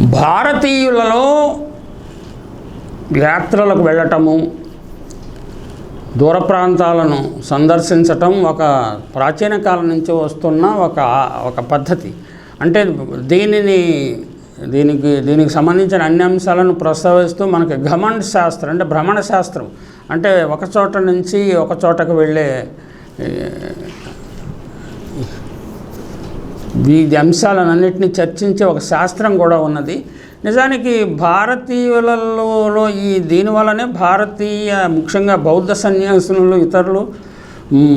భారతీయులలో యాత్రలకు వెళ్ళటము దూర ప్రాంతాలను సందర్శించటం ఒక ప్రాచీన కాలం నుంచి వస్తున్న ఒక ఒక పద్ధతి. అంటే దీనిని దీనికి దీనికి సంబంధించిన అన్ని అంశాలను ప్రస్తావిస్తూ మనకి ఘమండ్ శాస్త్రం అంటే భ్రమణ శాస్త్రం. అంటే ఒక చోట నుంచి ఒక చోటకు వెళ్ళే ఏ, వీటి అంశాలన్నింటినీ చర్చించే ఒక శాస్త్రం కూడా ఉన్నది. నిజానికి భారతీయులలో ఈ దీనివల్లనే భారతీయ ముఖ్యంగా బౌద్ధ సన్యాసులు ఇతరులు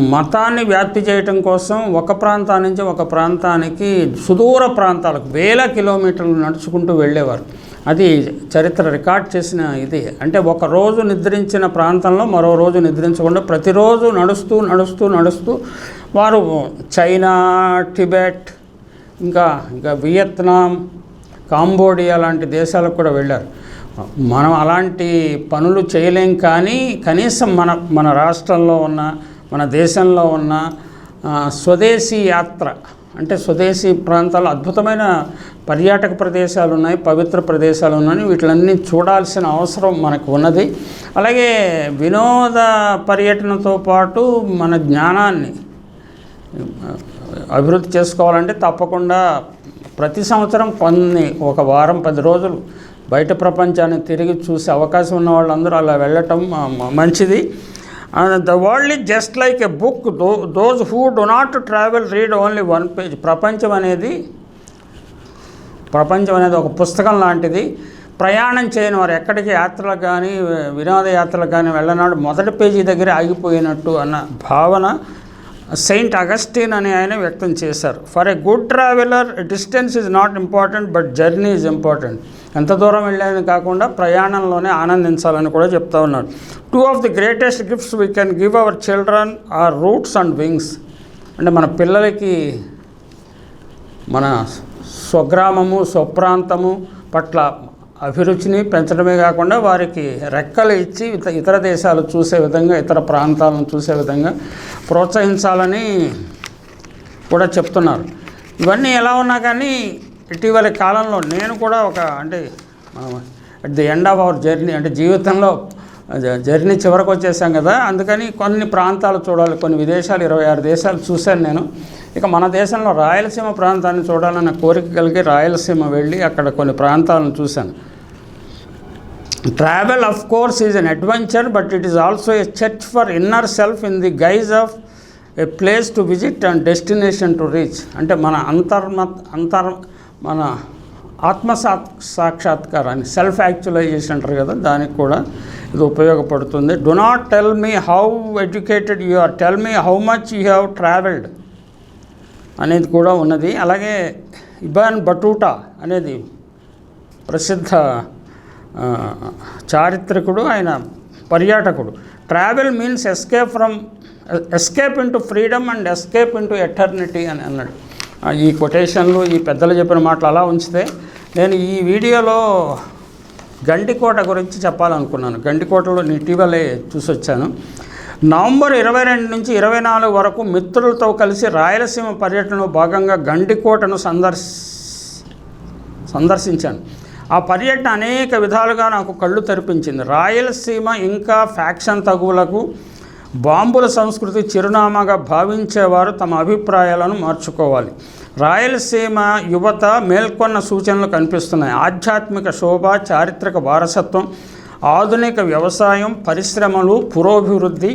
మతాన్ని వ్యాప్తి చేయటం కోసం ఒక ప్రాంతం నుంచి ఒక ప్రాంతానికి సుదూర ప్రాంతాలకు వేల కిలోమీటర్లు నడుచుకుంటూ వెళ్ళేవారు. అది చరిత్ర రికార్డ్ చేసిన ఇది. అంటే ఒక రోజు నిద్రించిన ప్రాంతంలో మరో రోజు నిద్రించకుండా ప్రతిరోజు నడుస్తూ నడుస్తూ నడుస్తూ వారు చైనా టిబెట్ ఇంకా ఇంకా వియత్నాం కాంబోడియా లాంటి దేశాలకు కూడా వెళ్ళారు. మనం అలాంటి పనులు చేయలేం కానీ కనీసం మన మన రాష్ట్రంలో ఉన్న మన దేశంలో ఉన్న స్వదేశీ యాత్ర అంటే స్వదేశీ ప్రాంతాలు అద్భుతమైన పర్యాటక ప్రదేశాలు ఉన్నాయి పవిత్ర ప్రదేశాలు ఉన్నాయి వీటిలన్నీ చూడాల్సిన అవసరం మనకు ఉన్నది. అలాగే వినోద పర్యటనతో పాటు మన జ్ఞానాన్ని అభివృద్ధి చేసుకోవాలంటే తప్పకుండా ప్రతి సంవత్సరం కొన్ని ఒక వారం పది రోజులు బయట ప్రపంచాన్ని తిరిగి చూసే అవకాశం ఉన్న వాళ్ళందరూ అలా వెళ్ళటం మంచిది అండ్ మంచిది. The world is just like a book though those who do not travel read only one page ప్రపంచం అనేది ప్రపంచం అనేది ఒక పుస్తకం లాంటిది. ప్రయాణం చేయని వారు ఎక్కడికి యాత్రలకు కానీ వినోదయాత్రలకు కానీ వెళ్ళనాడు మొదటి పేజీ దగ్గర ఆగిపోయినట్టు అన్న భావన సెయింట్ అగస్టిన్ అని ఆయన వ్యక్తం చేశారు. For a good traveller distance is not important but journey is important ఎంత దూరం వెళ్ళేది కాకుండా ప్రయాణంలోనే ఆనందించాలని కూడా చెప్తా ఉన్నారు. Two of the greatest gifts we can give our children are roots and wings అంటే మన పిల్లలకి మన స్వగ్రామము స్వప్రాంతము పట్ల అభిరుచిని పెంచడమే కాకుండా వారికి రెక్కలు ఇచ్చి ఇతర దేశాలు చూసే విధంగా ఇతర ప్రాంతాలను చూసే విధంగా ప్రోత్సహించాలని కూడా చెప్తున్నారు. ఇవన్నీ ఎలా ఉన్నా కానీ ఇటీవలి కాలంలో నేను కూడా ఒక అంటే at the end of our journey అంటే జీవితంలో జర్నీ చివరకు వచ్చేసాం కదా అందుకని కొన్ని ప్రాంతాలు చూడాలి కొన్ని విదేశాలు ఇరవై ఆరు దేశాలు చూశాను నేను. ఇక మన దేశంలో రాయలసీమ ప్రాంతాన్ని చూడాలన్న కోరిక కలిగి రాయలసీమ వెళ్ళి అక్కడ కొన్ని ప్రాంతాలను చూశాను. Travel of course is an adventure but it is also a church for inner self in the guise of a place to visit and destination to reach అంటే మన అంతర్మత్ అంతర్ మన ఆత్మసా సాక్షాత్కారాన్ని సెల్ఫ్ యాక్చువలైజేషన్ అంటారు కదా దానికి కూడా ఇది ఉపయోగపడుతుంది. Do not tell me how educated you are tell me how much you have travelled అనేది కూడా ఉన్నది. అలాగే ఇబాన్ బటూటా అనేది ప్రసిద్ధ చారిత్రకుడు ఆయన పర్యాటకుడు. Travel means escape from escape into freedom and escape into eternity అని అన్నాడు. ఈ కొటేషన్లు ఈ పెద్దలు చెప్పిన మాటలు అలా ఉంచితే నేను ఈ వీడియోలో గండికోట గురించి చెప్పాలనుకున్నాను. గండికోటలో నేను ఇటీవలే చూసొచ్చాను. నవంబర్ ఇరవై రెండు నుంచి ఇరవై నాలుగు వరకు మిత్రులతో కలిసి రాయలసీమ పర్యటనలో భాగంగా గండికోటను సందర్శ సందర్శించాను. ఆ పర్యటన అనేక విధాలుగా నాకు కళ్ళు తెరిపించింది. రాయలసీమ ఇంకా ఫ్యాక్షన్ తగువులకు బాంబుల సంస్కృతి చిరునామాగా భావించేవారు తమ అభిప్రాయాలను మార్చుకోవాలి. రాయలసీమ యువత మేల్కొన్న సూచనలు కనిపిస్తున్నాయి. ఆధ్యాత్మిక శోభ చారిత్రక వారసత్వం ఆధునిక వ్యవసాయం పరిశ్రమలు పురోభివృద్ధి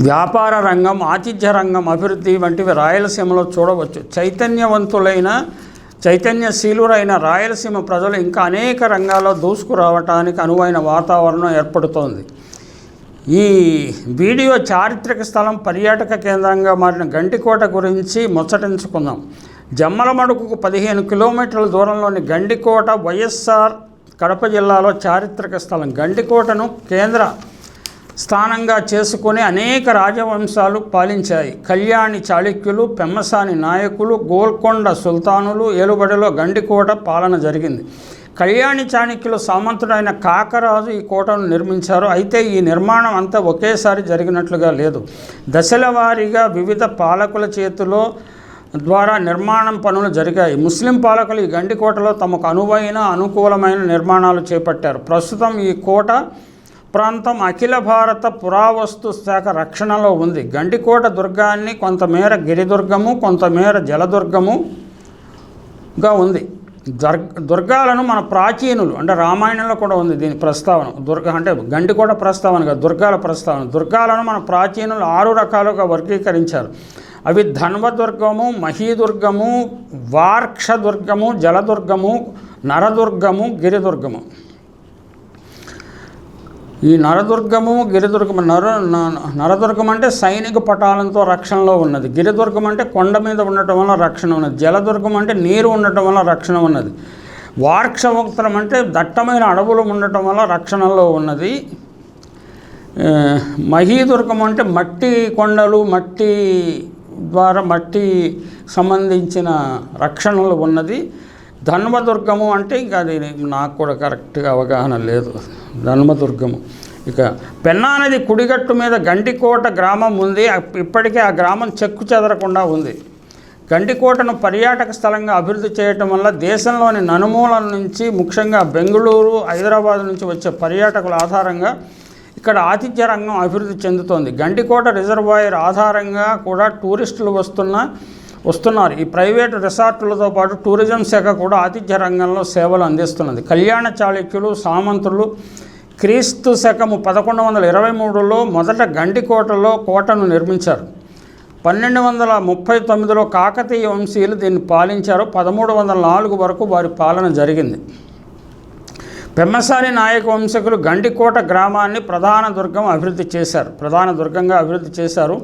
వ్యాపార రంగం ఆతిథ్య రంగం అభివృద్ధి వంటివి రాయలసీమలో చూడవచ్చు. చైతన్యవంతులైన చైతన్యశీలురైన రాయలసీమ ప్రజలు ఇంకా అనేక రంగాల్లో దూసుకురావటానికి అనువైన వాతావరణం ఏర్పడుతోంది. ఈ వీడియో చారిత్రక స్థలం పర్యాటక కేంద్రంగా మారిన గండికోట గురించి ముచ్చటించుకుందాం. జమ్మలమడుకు పదిహేను కిలోమీటర్ల దూరంలోని గండికోట వైఎస్ఆర్ కడప జిల్లాలో చారిత్రక స్థలం గండికోటను కేంద్ర స్థానంగా చేసుకుని అనేక రాజవంశాలు పాలించాయి. కళ్యాణి చాళుక్యులు పెమ్మసాని నాయకులు గోల్కొండ సుల్తానులు ఏలుబడిలో గండికోట పాలన జరిగింది. కళ్యాణి చాణక్యులు సామంతుడైన కాకరాజు ఈ కోటను నిర్మించారు. అయితే ఈ నిర్మాణం అంతా ఒకేసారి జరిగినట్లుగా లేదు. దశల వారీగా వివిధ పాలకుల చేతిలో ద్వారా నిర్మాణం పనులు జరిగాయి. ముస్లిం పాలకులు ఈ గండికోటలో తమకు అనువైన అనుకూలమైన నిర్మాణాలు చేపట్టారు. ప్రస్తుతం ఈ కోట ప్రాంతం అఖిల భారత పురావస్తు శాఖ రక్షణలో ఉంది. గండికోట దుర్గాన్ని కొంతమేర గిరిదుర్గము కొంతమేర జలదుర్గముగా ఉంది. దర్ దుర్గాలను మన ప్రాచీనులు అంటే రామాయణంలో కూడా ఉంది దీని ప్రస్తావన. దుర్గ అంటే గండికోట ప్రస్తావన కాదు దుర్గాల ప్రస్తావన. దుర్గాలను మన ప్రాచీనులు ఆరు రకాలుగా వర్గీకరించారు. అవి ధన్వదుర్గము మహీదుర్గము వార్క్షదుర్గము జలదుర్గము నరదుర్గము గిరిదుర్గము. ఈ నరదుర్గము గిరిదుర్గము నర న- నరదుర్గం అంటే సైనిక పటాలంతో రక్షణలో ఉన్నది. గిరిదుర్గం అంటే కొండ మీద ఉండటం వల్ల రక్షణ ఉన్నది. జలదుర్గం అంటే నీరు ఉండటం వల్ల రక్షణ ఉన్నది. వార్క్షముక్తం అంటే దట్టమైన అడవులు ఉండటం వల్ల రక్షణలో ఉన్నది. మహీదుర్గం అంటే మట్టి కొండలు మట్టి ద్వారా మట్టి సంబంధించిన రక్షణలు ఉన్నది. ధన్మదుర్గము అంటే ఇంకా అది నాకు కూడా కరెక్ట్గా అవగాహన లేదు. ధన్మదుర్గము ఇక పెన్నా నది కుడిగట్టు మీద గండికోట గ్రామం ఉంది. ఇప్పటికే ఆ గ్రామం చెక్కు చెదరకుండా ఉంది. గండికోటను పర్యాటక స్థలంగా అభివృద్ధి చేయటం వల్ల దేశంలోని నలుమూలల నుంచి ముఖ్యంగా బెంగళూరు హైదరాబాద్ నుంచి వచ్చే పర్యాటకుల ఆధారంగా ఇక్కడ ఆతిథ్య రంగం అభివృద్ధి చెందుతోంది. గండికోట రిజర్వాయర్ ఆధారంగా కూడా టూరిస్టులు వస్తున్న వస్తున్నారు. ఈ ప్రైవేటు రిసార్టులతో పాటు టూరిజం శాఖ కూడా ఆతిథ్య రంగంలో సేవలు అందిస్తున్నది. కళ్యాణ చాళుక్యులు సామంతులు క్రీస్తు శకము పదకొండు వందల ఇరవై మూడులో మొదట గండికోటలో కోటను నిర్మించారు. పన్నెండు వందల ముప్పై తొమ్మిదిలో కాకతీయ వంశీయులు దీన్ని పాలించారు. పదమూడు వందల నాలుగు వరకు వారి పాలన జరిగింది. పెమ్మసాని నాయక వంశకులు గండికోట గ్రామాన్ని ప్రధాన దుర్గం అభివృద్ధి చేశారు. ప్రధాన దుర్గంగా అభివృద్ధి చేశారు.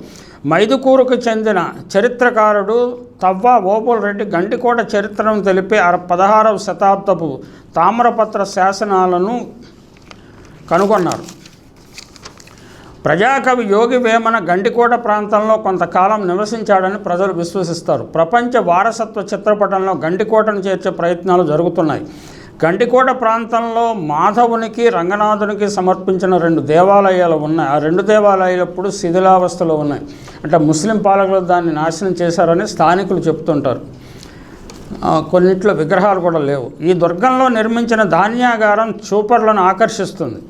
మైదుకూరుకు చెందిన చరిత్రకారుడు తవ్వ ఓపుల రెడ్డి గండికోట చరిత్రను తెలిపే అర పదహారవ శతాబ్దపు తామ్రపత్ర శాసనాలను కనుగొన్నారు. ప్రజాకవి యోగి వేమన గండికోట ప్రాంతంలో కొంతకాలం నివసించాడని ప్రజలు విశ్వసిస్తారు. ప్రపంచ వారసత్వ చిత్రపటంలో గండికోటను చేర్చే ప్రయత్నాలు జరుగుతున్నాయి. గండికోట ప్రాంతంలో మాధవునికి రంగనాథునికి సమర్పించిన రెండు దేవాలయాలు ఉన్నాయి. ఆ రెండు దేవాలయాలు ఇప్పుడు శిథిలావస్థలో ఉన్నాయి. అంటే ముస్లిం పాలకులు దాన్ని నాశనం చేశారని స్థానికులు చెప్తుంటారు. కొన్నిట్లో విగ్రహాలు కూడా లేవు. ఈ దుర్గంలో నిర్మించిన ధాన్యాగారం చూపర్లను ఆకర్షిస్తుంది.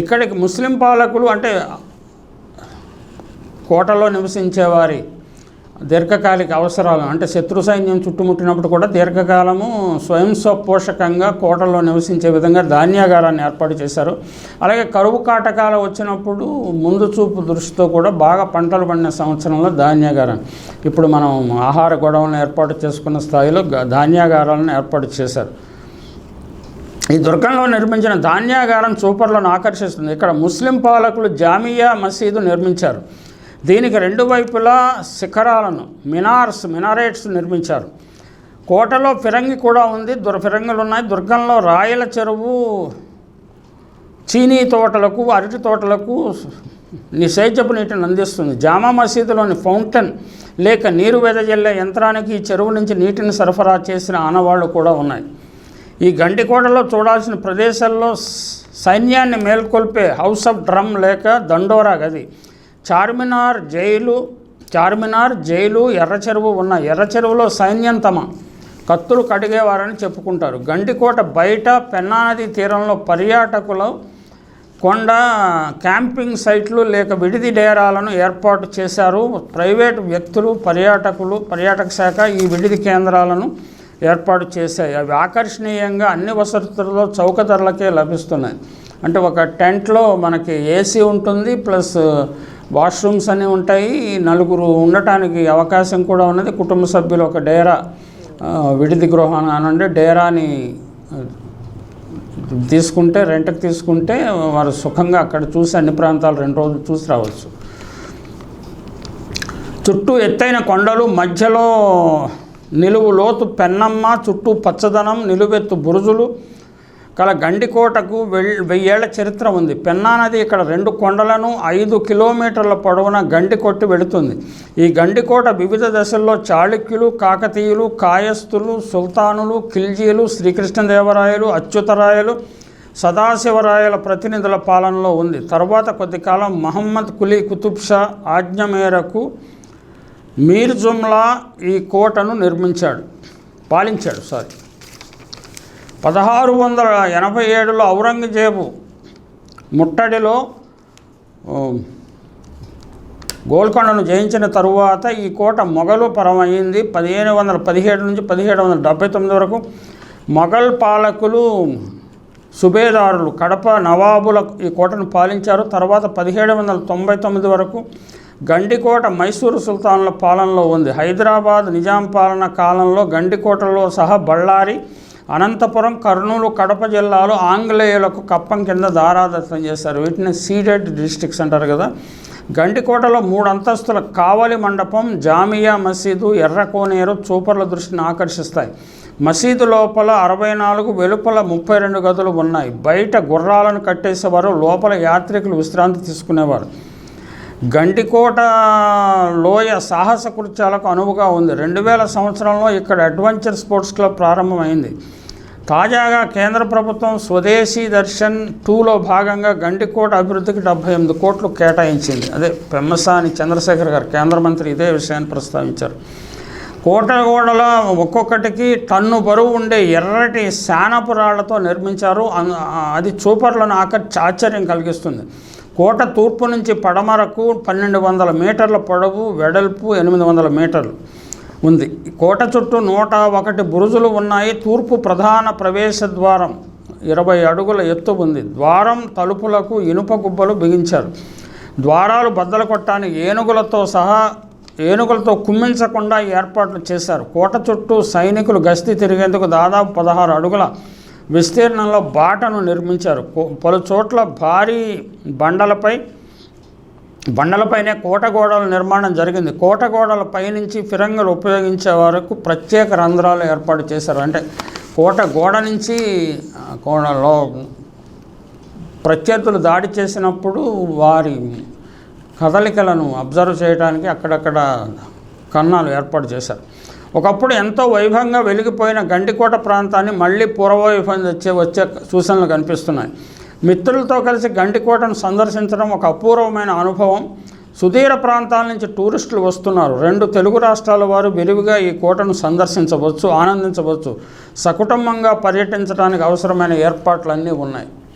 ఇక్కడికి ముస్లిం పాలకులు అంటే కోటలో నివసించేవారి దీర్ఘకాలిక అవసరాలు అంటే శత్రు సైన్యం చుట్టుముట్టినప్పుడు కూడా దీర్ఘకాలము స్వయం స్వపోషకంగా కోటల్లో నివసించే విధంగా ధాన్యాగారాన్ని ఏర్పాటు చేశారు. అలాగే కరువు కాటకాలు వచ్చినప్పుడు ముందు చూపు దృష్టితో కూడా బాగా పంటలు పండిన సంవత్సరంలో ధాన్యాగారం. ఇప్పుడు మనం ఆహార గొడవలను ఏర్పాటు చేసుకున్న స్థాయిలో ధాన్యాగారాలను ఏర్పాటు చేశారు. ఈ దుర్గంలో నిర్మించిన ధాన్యాగారం చూపర్లను ఆకర్షిస్తుంది. ఇక్కడ ముస్లిం పాలకులు జామియా మసీదు నిర్మించారు. దీనికి రెండు వైపులా శిఖరాలను మినార్స్ మినారేట్స్ నిర్మించారు. కోటలో ఫిరంగి కూడా ఉంది. దుర్ ఫిరంగులు ఉన్నాయి దుర్గంలో రాయల చెరువు చీనీ తోటలకు అరటి తోటలకు నిషేచపు నీటిని అందిస్తుంది. జామా మసీదులోని ఫౌంటైన్ లేక నీరు వెదజల్లే యంత్రానికి ఈ చెరువు నుంచి నీటిని సరఫరా చేసిన ఆనవాళ్ళు కూడా ఉన్నాయి. ఈ గండికోటలో చూడాల్సిన ప్రదేశాల్లో సైన్యాన్ని మేల్కొల్పే హౌస్ ఆఫ్ డ్రమ్ లేక దండోరా గది చార్మినార్ జైలు చార్మినార్ జైలు ఎర్ర చెరువు ఉన్న ఎర్ర చెరువులో సైన్యం తమ. కత్తులు కడిగేవారని చెప్పుకుంటారు. గండికోట బయట పెన్నానది తీరంలో పర్యాటకులు కొండ క్యాంపింగ్ సైట్లు లేక విడిది డేరాలను ఏర్పాటు చేశారు. ప్రైవేట్ వ్యక్తులు పర్యాటకులు పర్యాటక శాఖ ఈ విడిది కేంద్రాలను ఏర్పాటు చేశాయి. అవి ఆకర్షణీయంగా అన్ని వసతులలో చౌక ధరలకే లభిస్తున్నాయి. అంటే ఒక టెంట్లో మనకి ఏసీ ఉంటుంది ప్లస్ వాష్రూమ్స్ అన్నీ ఉంటాయి. నలుగురు ఉండటానికి అవకాశం కూడా ఉన్నది. కుటుంబ సభ్యులు ఒక డేరా విడిది గృహం అనండి. డేరాని తీసుకుంటే రెంట్కి తీసుకుంటే వారు సుఖంగా అక్కడ చూసి అన్ని ప్రాంతాలు రెండు రోజులు చూసి రావచ్చు. చుట్టూ ఎత్తైన కొండలు మధ్యలో నిలువు లోతు పెన్నమ్మ చుట్టూ పచ్చదనం నిలువెత్తు బురుజులు కల గండికోటకు వెయ్యేళ్ళ చరిత్ర ఉంది. పెన్నా నది ఇక్కడ రెండు కొండలను ఐదు కిలోమీటర్ల పొడవున గండి కొట్టి వెళుతుంది. ఈ గండికోట వివిధ దశల్లో చాళుక్యులు కాకతీయులు కాయస్థులు సుల్తానులు ఖిల్జీలు శ్రీకృష్ణదేవరాయలు అచ్యుతరాయలు సదాశివరాయల ప్రతినిధుల పాలనలో ఉంది. తర్వాత కొద్ది కాలం మహమ్మద్ కులీ కుతుబ్ షా ఆజ్ఞ మేరకు మీర్ జుమ్లా ఈ కోటను నిర్మించాడు పాలించాడు సారీ. పదహారు వందల ఎనభై ఏడులో ఔరంగజేబు ముట్టడిలో గోల్కొండను జయించిన తరువాత ఈ కోట మొఘలు పరమైంది. పదిహేను వందల పదిహేడు నుంచి పదిహేడు వందల డెబ్బై తొమ్మిది వరకు మొఘల్ పాలకులు సుబేదారులు కడప నవాబుల ఈ కోటను పాలించారు. తర్వాత పదిహేడు వందల తొంభై తొమ్మిది వరకు గండికోట మైసూరు సుల్తాన్ల పాలనలో ఉంది. హైదరాబాద్ నిజాం పాలన కాలంలో గండికోటలో సహా బళ్ళారి అనంతపురం కర్నూలు కడప జిల్లాలో ఆంగ్లేయులకు కప్పం కింద దారాదత్తం చేశారు. వీటిని సీడెడ్ డిస్ట్రిక్ట్స్ అంటారు కదా. గండికోటలో మూడు అంతస్తుల కావలి మండపం జామియా మసీదు ఎర్రకోనేరు చూపర్ల దృష్టిని ఆకర్షిస్తాయి. మసీదు లోపల అరవై నాలుగు వెలుపల ముప్పై రెండు గదులు ఉన్నాయి. బయట గుర్రాలను కట్టేసేవారు లోపల యాత్రికులు విశ్రాంతి తీసుకునేవారు. గండికోట లోయ సాహస కృత్యాలకు అనువుగా ఉంది. రెండు వేల సంవత్సరంలో ఇక్కడ అడ్వెంచర్ స్పోర్ట్స్ క్లబ్ ప్రారంభమైంది. తాజాగా కేంద్ర ప్రభుత్వం స్వదేశీ దర్శన్ టూలో భాగంగా గండికోట అభివృద్ధికి డెబ్బై ఎనిమిది కోట్లు కేటాయించింది. అదే పెమ్మసాని చంద్రశేఖర్ గారు కేంద్ర మంత్రి ఇదే విషయాన్ని ప్రస్తావించారు. కోటగోడలో ఒక్కొక్కటికి టన్ను బరువు ఉండే ఎర్రటి శానపురాళ్ళతో నిర్మించారు. అది చూపర్లను ఆకర్షి ఆశ్చర్యం కలిగిస్తుంది. కోట తూర్పు నుంచి పడమరకు పన్నెండు వందల మీటర్ల పొడవు వెడల్పు ఎనిమిది వందల మీటర్లు ఉంది. కోట చుట్టూ నూట ఒకటి బురుజులు ఉన్నాయి. తూర్పు ప్రధాన ప్రవేశ ద్వారం ఇరవై అడుగుల ఎత్తు ఉంది. ద్వారం తలుపులకు ఇనుప గుబ్బలు బిగించారు. ద్వారాలు బద్దలు కొట్టడానికి ఏనుగులతో సహా ఏనుగులతో కుమ్మించకుండా ఏర్పాట్లు చేశారు. కోట చుట్టూ సైనికులు గస్తీ తిరిగేందుకు దాదాపు పదహారు అడుగుల విస్తీర్ణంలో బాటను నిర్మించారు. కో- పలు చోట్ల భారీ బండలపై బండలపైనే కోట గోడల నిర్మాణం జరిగింది. కోటగోడల పైనుంచి ఫిరంగులు ఉపయోగించే వరకు ప్రత్యేక రంధ్రాలు ఏర్పాటు చేశారు. అంటే కోట గోడ నుంచి కోడలో ప్రత్యర్థులు దాడి చేసినప్పుడు వారి కదలికలను అబ్జర్వ్ చేయడానికి అక్కడక్కడ కన్నాలు ఏర్పాటు చేశారు. ఒకప్పుడు ఎంతో వైభవంగా వెలిగిపోయిన గండికోట ప్రాంతాన్ని మళ్ళీ పూర్వవైభవం వచ్చే వచ్చే సూచనలు కనిపిస్తున్నాయి. మిత్రులతో కలిసి గండికోటను సందర్శించడం ఒక అపూర్వమైన అనుభవం. సుదీర ప్రాంతాల నుంచి టూరిస్టులు వస్తున్నారు. రెండు తెలుగు రాష్ట్రాల వారు విరివిగా ఈ కోటను సందర్శించవచ్చు ఆనందించవచ్చు. సకుటుంబంగా పర్యటించడానికి అవసరమైన ఏర్పాట్లన్నీ ఉన్నాయి.